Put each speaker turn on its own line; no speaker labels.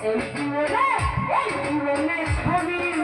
এই জীবনে এই জীবনে ছবি